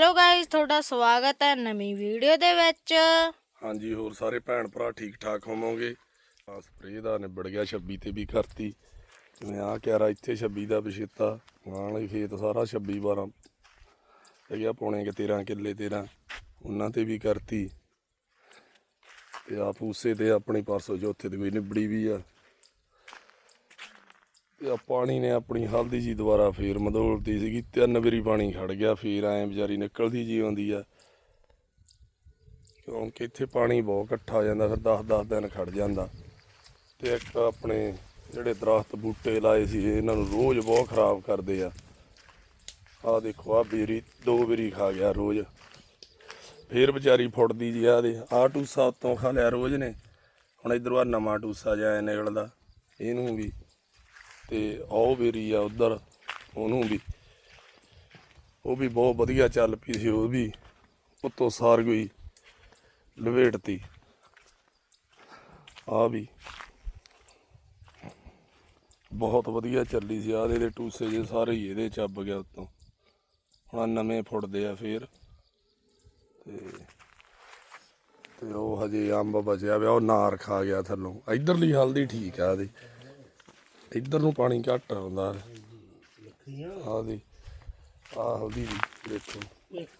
Hello guys ਤੁਹਾਡਾ ਸਵਾਗਤ ਹੈ ਨਵੀਂ ਵੀਡੀਓ ਦੇ ਵਿੱਚ। ਹਾਂਜੀ, ਹੋਰ ਸਾਰੇ ਭੈਣ ਭਰਾ ਠੀਕ ਠਾਕ ਹੋਵੋਗੇ? ਆ ਸਪਰੇਅ ਦਾ ਨਿਬੜ ਗਿਆ 26 ਤੇ ਵੀ ਕਰਤੀ। ਜਿਵੇਂ ਆ ਕਿਆਰਾ ਇੱਥੇ 26 ਦਾ ਵਿਸ਼ੇਤਾ। ਨਾਲ ਹੀ ਖੇਤ ਸਾਰਾ 26 12 ਹੈਗਾ ਪੌਣੇ ਕਿ 13 ਕਿੱਲੇ 13 ਉਹਨਾਂ ਤੇ ਵੀ ਕਰਤੀ। ਤੇ ਆ ਪੂਸੇ ਤੇ ਆਪਣੀ ਪਰਸੋਂ ਚੌਥੇ ਦੀ ਵੀ ਨਿਬੜੀ ਵੀ ਆ। ਤੇ ਪਾਣੀ ਨੇ ਆਪਣੀ ਹਲਦੀ ਜੀ ਦੁਬਾਰਾ ਫੇਰ ਮਦੋਲਤੀ ਸੀਗੀ, ਤਿੰਨ ਵਾਰੀ ਪਾਣੀ ਖੜ ਗਿਆ, ਫੇਰ ਐ ਵਿਚਾਰੀ ਨਿਕਲਦੀ ਜੀ ਆਉਂਦੀ ਆ। ਕਿਉਂਕਿ ਇੱਥੇ ਪਾਣੀ ਬਹੁਤ ਇਕੱਠਾ ਹੋ ਜਾਂਦਾ, ਫਿਰ 10-10 ਦਿਨ ਖੜ ਜਾਂਦਾ। ਤੇ ਇੱਕ ਆਪਣੇ ਜਿਹੜੇ ਦਰਖਤ ਬੂਟੇ ਲਾਏ ਸੀ ਇਹਨਾਂ ਨੂੰ ਰੋਜ਼ ਬਹੁਤ ਖਰਾਬ ਕਰਦੇ ਆ। ਆਹ ਦੇਖੋ ਆ ਬੇਰੀ ਦੋ ਵਾਰੀ ਖਾ ਗਿਆ ਰੋਜ਼। ਫੇਰ ਵਿਚਾਰੀ ਫੁੱਟਦੀ ਜੀ ਆ ਦੇ ਆ ਟੂਸਾ ਉੱਤੋਂ ਖਾ ਲਿਆ ਰੋਜ਼ ਨੇ। ਹੁਣ ਇਧਰੋਂ ਆ ਨਵਾਂ ਟੂਸਾ ਜਿਹਾ ਨਿਕਲਦਾ, ਇਹਨੂੰ ਵੀ। ਤੇ ਉਹ ਬੇਰੀ ਆ ਉਧਰ, ਉਹਨੂੰ ਵੀ। ਉਹ ਵੀ ਬਹੁਤ ਵਧੀਆ ਚੱਲ ਪਈ ਸੀ, ਉਹ ਵੀ ਉੱਤੋਂ ਸਾਰ ਗਈ, ਲਵੇਟਤੀ। ਆ ਵੀ ਬਹੁਤ ਵਧੀਆ ਚੱਲੀ ਸੀ ਆ ਦੇ ਟੂਸੇ ਜੇ ਸਾਰੇ ਹੀ ਇਹਦੇ ਚੱਬ ਗਿਆ ਉਤੋਂ। ਹੁਣ ਨਵੇਂ ਫੁੱਟਦੇ ਆ ਫੇਰ। ਤੇ ਤੇ ਉਹ ਹਜੇ ਅੰਬ ਬਚਿਆ ਵਿਆ ਉਹ ਨਾਰ ਖਾ ਗਿਆ ਥੱਲੋਂ। ਇਧਰਲੀ ਹਲਦੀ ਠੀਕ ਆ ਇਹਦੀ। ਇੱਧਰ ਨੂੰ ਪਾਣੀ ਘੱਟ ਆਉਂਦਾ। ਆ ਦੀ ਆ ਹਲਦੀ ਦੀ ਦੇਖੋ।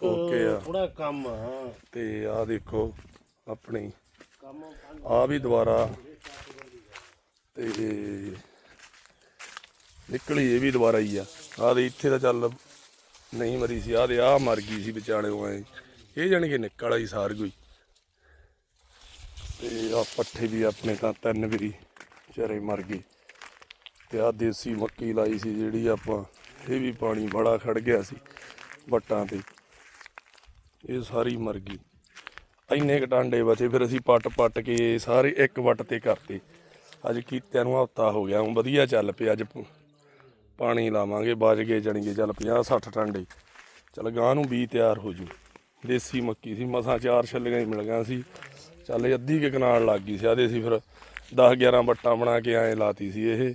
ਓਕੇ ਆ। ਥੋੜਾ ਕੰਮ ਆ। ਤੇ ਆ ਦੇਖੋ ਆਪਣੀ। ਆ ਵੀ ਦੁਬਾਰਾ। ਤੇ ਨਿਕਲੀ ਇਹ ਵੀ ਦੁਬਾਰਾ ਹੀ ਆ। ਆ ਦੇ ਇੱਥੇ ਤਾਂ ਚੱਲ ਨਹੀਂ ਮਰੀ ਸੀ। ਆ ਦੇ ਆ ਮਰ ਗਈ ਸੀ ਵਿਚਾਲੇ ਐ। ਇਹ ਜਾਣੀ ਕਿ ਨਿਕਲ ਆਈ ਸਾਰ ਗਈ ਤੇ ਆ ਪੱਠੇ ਵੀ ਆਪਣੇ ਤਾਂ ਤਿੰਨ ਵਾਰੀ ਚਾਰੇ ਮਰ ਗਏ। ਤੇ ਆ ਦੇਸੀ ਮੱਕੀ ਲਾਈ ਸੀ ਜਿਹੜੀ ਆਪਾਂ, ਇਹ ਵੀ ਪਾਣੀ ਬੜਾ ਖੜ ਗਿਆ ਸੀ ਵੱਟਾਂ ਤੇ। ਇਹ ਸਾਰੀ ਮਰ ਗਈ। ਇੰਨੇ ਕੁ ਟਾਂਡੇ ਬਚੇ, ਫਿਰ ਅਸੀਂ ਪੱਟ ਪੱਟ ਕੇ ਸਾਰੇ ਇੱਕ ਵੱਟ ਤੇ ਕਰਤੇ। ਅੱਜ ਕੀਤਿਆਂ ਨੂੰ ਹਫਤਾ ਹੋ ਗਿਆ, ਹੁਣ ਵਧੀਆ ਚੱਲ ਪਿਆ। ਅੱਜ ਪਾਣੀ ਲਾਵਾਂਗੇ, ਬਚ ਗਏ ਜਾਣੀਗੇ ਚੱਲ 50 60 ਟਾਂਡੇ ਚੱਲ ਗਾਂ ਨੂੰ ਵੀ ਤਿਆਰ ਹੋ ਜੂ। ਦੇਸੀ ਮੱਕੀ ਸੀ, ਮਸਾਂ ਚਾਰ ਛੱਲੀਆਂ ਹੀ ਮਿਲ ਗਈਆਂ ਸੀ। ਚੱਲ ਅੱਧੀ ਕੁ ਕਨਾਲ ਲੱਗ ਗਈ ਸੀ ਆਦੇ ਸੀ ਫਿਰ 10 11 ਵੱਟਾਂ ਬਣਾ ਕੇ ਐਂ ਲਾਤੀ ਸੀ ਇਹ।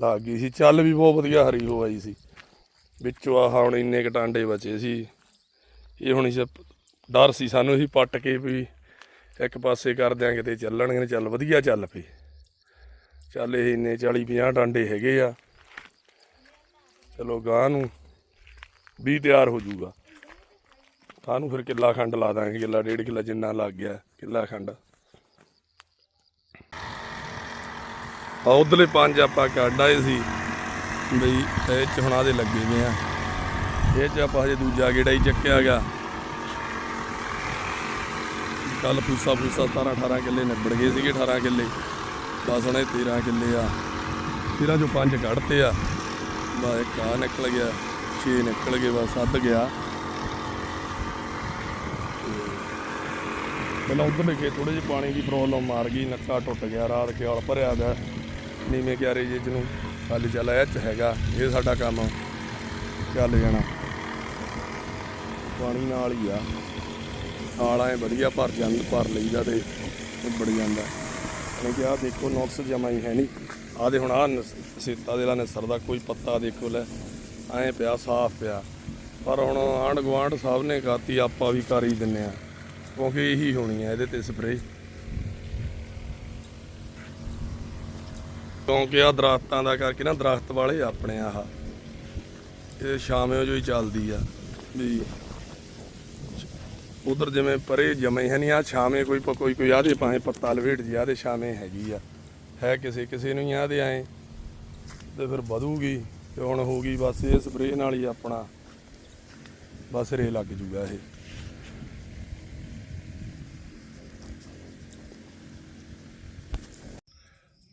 ਲੱਗ ਗਈ ਸੀ। ਚੱਲ ਵੀ ਬਹੁਤ ਵਧੀਆ ਹਰੀ ਹੋ ਆਈ ਸੀ। ਵਿੱਚੋਂ ਆਹ ਹੁਣ ਇੰਨੇ ਕੁ ਟਾਂਡੇ ਬਚੇ ਸੀ। ਇਹ ਹੁਣ ਇਸ ਡਰ ਸੀ ਸਾਨੂੰ ਅਸੀਂ ਪੱਟ ਕੇ ਵੀ ਇੱਕ ਪਾਸੇ ਕਰ ਦਿਆਂਗੇ ਤੇ ਚੱਲਣਗੇ। ਚੱਲ ਵਧੀਆ ਚੱਲ ਪਏ ਚੱਲ ਇਹ ਇੰਨੇ 40 50 ਟਾਂਡੇ ਹੈਗੇ ਆ। ਚਲੋ ਗਾਂ ਨੂੰ ਵੀ ਤਿਆਰ ਹੋ ਜਾਊਗਾ। ਗਾਂ ਨੂੰ ਫਿਰ ਕਿੱਲਾ ਖੰਡ ਲਾ ਦਾਂਗੇ। ਕਿੱਲਾ ਡੇਢ ਕਿੱਲਾ ਜਿੰਨਾ ਲੱਗ ਗਿਆ, ਕਿੱਲਾ ਖੰਡ। ਉਧਰਲੇ ਪੰਜ ਆਪਾਂ ਕੱਢ ਆਏ ਸੀ। ਬਈ ਇਹ ਚ ਹੁਣ ਆਦੇ ਲੱਗੇ ਨੇ ਆ। ਇਹ ਚ ਆਪਾਂ ਹਜੇ ਦੂਜਾ ਗੇੜਾ ਹੀ ਚੱਕਿਆ ਗਿਆ ਕੱਲ ਫੂਸਾ ਫੂਸਾ 17 18 ਕਿੱਲੇ ਨਿਬੜ ਗਏ ਸੀਗੇ 18 ਕਿੱਲੇ। ਬਸ ਹੁਣ ਇਹ 13 ਕਿੱਲੇ ਆ। 13 ਚੋਂ ਪੰਜ ਕੱਢਤੇ ਆ। ਬਸ ਇੱਕ ਆ ਨਿਕਲ ਗਿਆ 6 ਨਿਕਲ ਗਏ, ਬਸ ਅੱਧ ਗਿਆ। ਪਹਿਲਾਂ ਉਧਰ ਲਿਖੇ ਥੋੜੇ ਜਿਹੇ ਪਾਣੀ ਦੀ ਪ੍ਰੋਬਲਮ ਮਾਰ ਗਈ, ਨੱਕਾ ਟੁੱਟ ਗਿਆ, ਰਾਤ ਖਿਆਲ ਭਰਿਆ ਗਿਆ ਨੀਵੇਂ ਕਿਆਰੇ ਜੇ ਜਿਹਨੂੰ ਹੱਲ ਚੱਲ ਇਹ ਚ ਹੈਗਾ, ਇਹ ਸਾਡਾ ਕੰਮ ਚੱਲ ਜਾਣਾ। ਪਾਣੀ ਨਾਲ ਹੀ ਆ। ਨਾਲ ਐ ਵਧੀਆ ਭਰ ਜਾਂਦ ਭਰ ਲਈਦਾ ਤੇ ਨਿਬੜ ਜਾਂਦਾ। ਮੈਂ ਕਿਹਾ ਦੇਖੋ, ਨੁਕਸ ਜਮਾ ਹੀ ਹੈ ਨਹੀਂ। ਆ ਦੇ ਹੁਣ ਆ ਸੀਤਾ ਦੇ ਲਾ ਨਸਰ ਦਾ ਕੋਈ ਪੱਤਾ ਦੇਖੋ ਲੈ। ਐ ਪਿਆ, ਸਾਫ਼ ਪਿਆ। ਪਰ ਹੁਣ ਆਂਢ ਗੁਆਂਢ ਸਭ ਨੇ ਕਾਤੀ, ਆਪਾਂ ਵੀ ਕਰ ਹੀ ਦਿੰਨੇ ਆ। ਕਿਉਂਕਿ ਇਹੀ ਹੋਣੀ ਹੈ ਇਹਦੇ ਤੇ ਸਪਰੇਅ ਕਿਉਂਕਿ ਆ ਦਰਖਤਾਂ ਦਾ ਕਰਕੇ ਨਾ ਦਰਖਤ ਵਾਲੇ ਆਪਣੇ ਆਹ। ਇਹ ਸ਼ਾਮਿਓ ਜੋ ਹੀ ਚੱਲਦੀ ਆ ਵੀ ਉਧਰ ਜਿਵੇਂ ਪਰੇ ਜਮੇ ਹੈ ਨਹੀਂ ਆ ਛਾਵੇਂ ਕੋਈ ਕੋਈ ਕੋਈ ਆਦੇ ਪਾਏ ਪੱਤਾ ਲਵੇਟ ਜੀ ਆਦੇ ਛਾਵੇਂ ਹੈਗੀ ਆ। ਹੈ ਕਿਸੇ ਕਿਸੇ ਨੂੰ ਹੀ ਆਦੇ ਆਏ। ਤੇ ਫਿਰ ਵਧੂਗੀ ਤੇ ਹੁਣ ਹੋਊਗੀ ਬਸ ਇਹ ਸਪਰੇਅ ਨਾਲ ਹੀ ਆਪਣਾ ਬਸ ਰੇ ਲੱਗ ਜੂਗਾ ਇਹ।